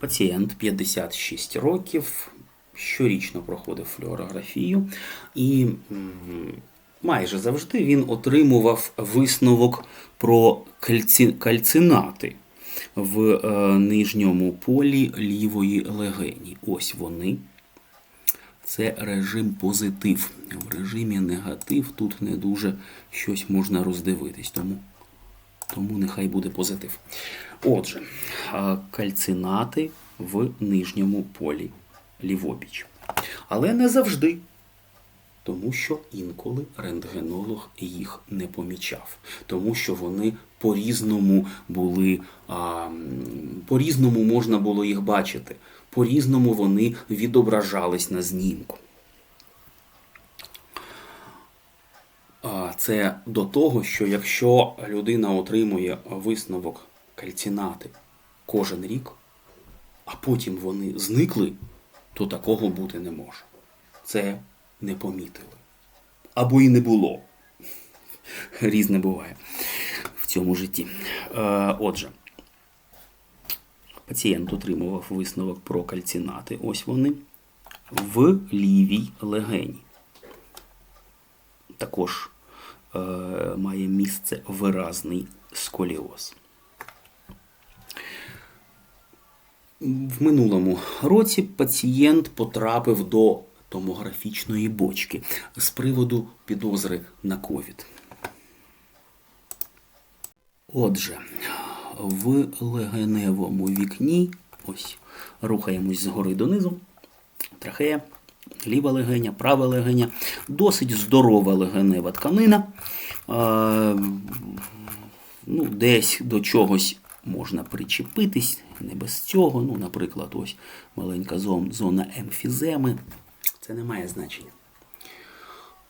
Пацієнт 56 років, щорічно проходив флюорографію, і майже завжди він отримував висновок про кальцинати в е, нижньому полі лівої легені. Ось вони. Це режим позитив. В режимі негатив тут не дуже щось можна роздивитись, тому, тому нехай буде позитив. Отже, кальцинати в нижньому полі лівобіч. Але не завжди, тому що інколи рентгенолог їх не помічав, тому що вони по-різному були, по-різному можна було їх бачити, по-різному вони відображались на знімку. А, Це до того, що якщо людина отримує висновок кальцинати кожен рік, а потім вони зникли, то такого бути не може. Це не помітили. Або і не було. Різне буває в цьому житті. Е, Отже, пацієнт отримував висновок про кальцинати. Ось вони в лівій легені. Також має місце виразний сколіоз. В минулому році пацієнт потрапив до томографічної бочки з приводу підозри на ковід. Отже, в легеневому вікні, ось рухаємось згори донизу, трахея, ліва легеня, права легеня, досить здорова легенева тканина. Е, ну, десь до чогось можна причепитись, не без цього. Ну, наприклад, ось маленька зон- зона емфіземи. Це не має значення.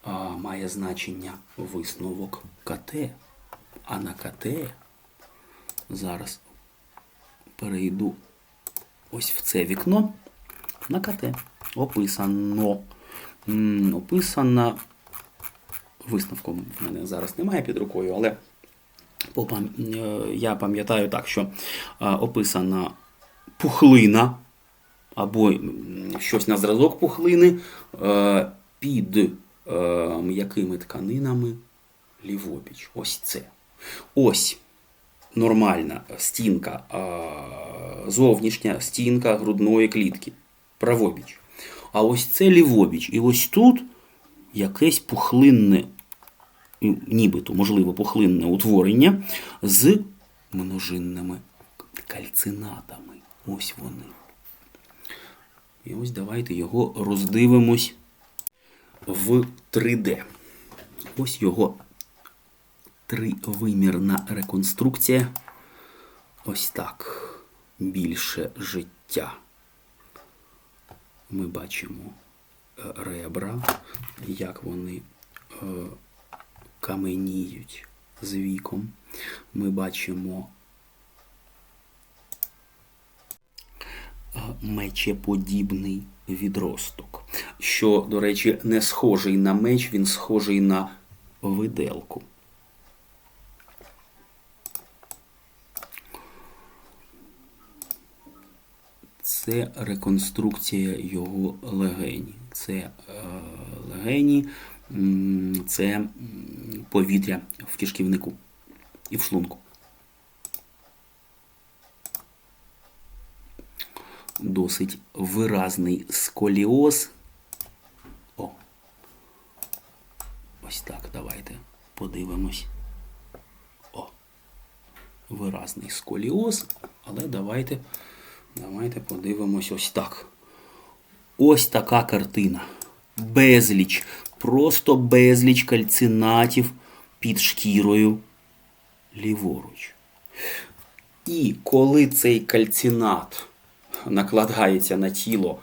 А, має значення висновок КТ. А на КТ зараз перейду ось в це вікно. На КТ описано. Описана висновку в мене зараз немає під рукою, але е, я пам'ятаю так, що е, описана пухлина або щось на зразок пухлини е, під м'якими тканинами лівобіч. Ось це. Ось нормальна стінка, зовнішня стінка грудної клітки. Правобіч. А ось це лівобіч. І ось тут якесь пухлинне нібито, можливо, пухлинне утворення з множинними кальцинатами. Ось вони. І ось давайте його роздивимось в 3D. Ось його тривимірна реконструкція. Ось так. Більше життя. Ми бачимо е, ребра, як вони е, каменіють з віком. Ми бачимо е, мечеподібний відросток, що, до речі, не схожий на меч, він схожий на виделку. Це реконструкція його легені. Це е, легені, це повітря в кишківнику і в шлунку. Досить виразний сколіоз. О. Ось так, давайте подивимось. О. Виразний сколіоз, але давайте, давайте подивимось ось так. Ось така картина. Безліч, просто безліч кальцинатів під шкірою ліворуч. І коли цей кальцинат накладається на тіло,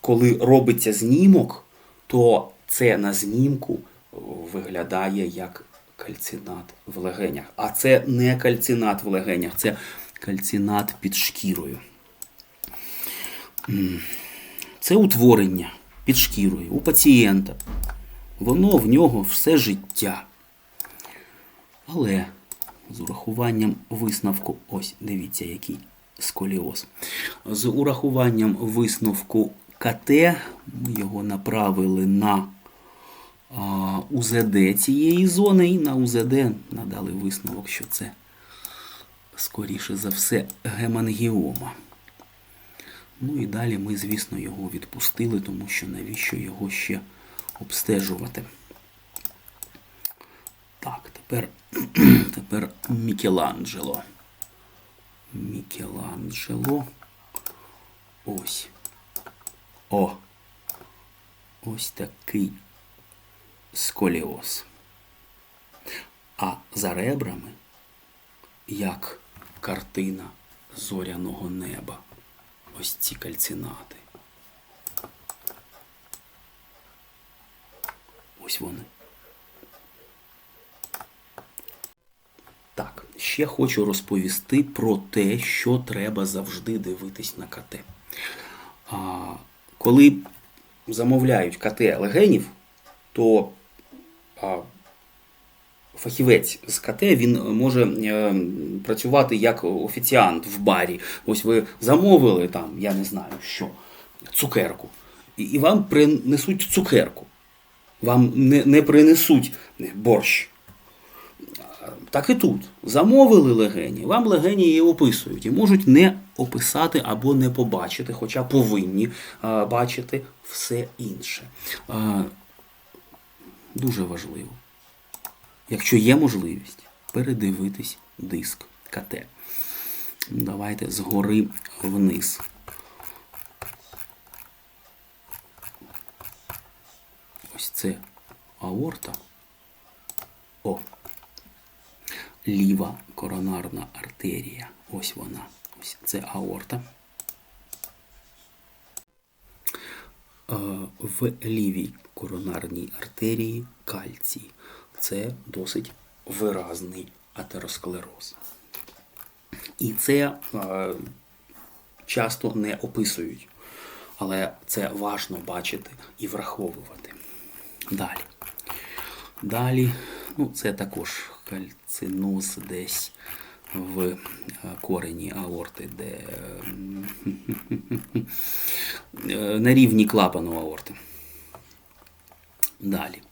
коли робиться знімок, то це на знімку виглядає як кальцинат в легенях. А це не кальцинат в легенях, це кальцинат під шкірою. Це утворення під шкірою у пацієнта. Воно в нього все життя. Але з урахуванням висновку, ось дивіться, який сколіоз. З урахуванням висновку КТ ми його направили на УЗД цієї зони, і на УЗД надали висновок, що це скоріше за все гемангіома. Ну і далі ми, звісно, його відпустили, тому що навіщо його ще обстежувати. Так, тепер, тепер Мікеланджело. Мікеланджело. Ось. О. Ось такий сколіоз. А за ребрами, як картина зоряного неба. Ось ці кальцинати. Ось вони. Так, ще хочу розповісти про те, що треба завжди дивитись на КТ. А, коли замовляють КТ легенів, то а, фахівець з КТ він може е, працювати як офіціант в барі. Ось ви замовили там, я не знаю що, цукерку, і, і вам принесуть цукерку. Вам не, не принесуть борщ. Так і тут. Замовили легені, вам легені її описують і можуть не описати або не побачити, хоча повинні а, бачити все інше. А, дуже важливо, якщо є можливість, передивитись диск КТ. Давайте згори вниз. Ось це аорта. О ліва коронарна артерія. Ось вона. Ось це аорта. Е, В лівій коронарній артерії кальцій. Це досить виразний атеросклероз. І це е, часто не описують, але це важно бачити і враховувати. Далі. Далі, ну, це також кальциноз десь в е, корені аорти, де е, на рівні клапану аорти. Далі.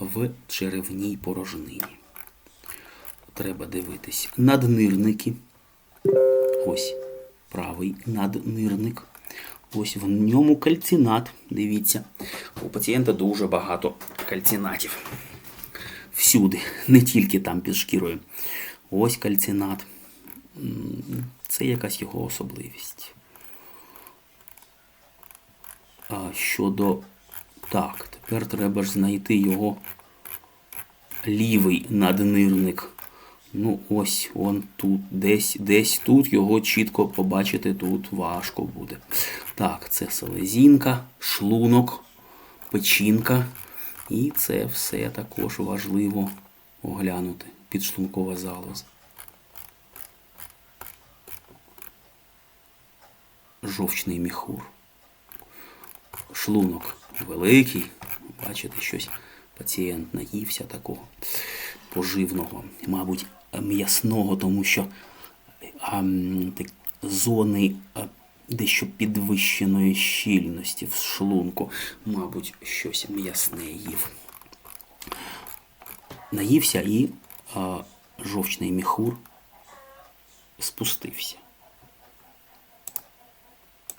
В черевній порожнині. Треба дивитись наднирники. Ось правий наднирник. Ось в ньому кальцинат. Дивіться. У пацієнта дуже багато кальцинатів всюди, не тільки там під шкірою. Ось кальцинат. Це якась його особливість. А щодо. Так, тепер треба ж знайти його лівий наднирник. Ну, ось он тут, десь десь тут його чітко побачити тут важко буде. Так, це селезінка, шлунок, печінка. І це все також важливо оглянути підшлункова залоза. Жовчний міхур. Шлунок великий. Бачите, щось пацієнт наївся такого поживного, мабуть, м'ясного, тому що а, так, зони дещо підвищеної щільності в шлунку, мабуть, щось м'ясне їв. Наївся і а, жовчний міхур спустився.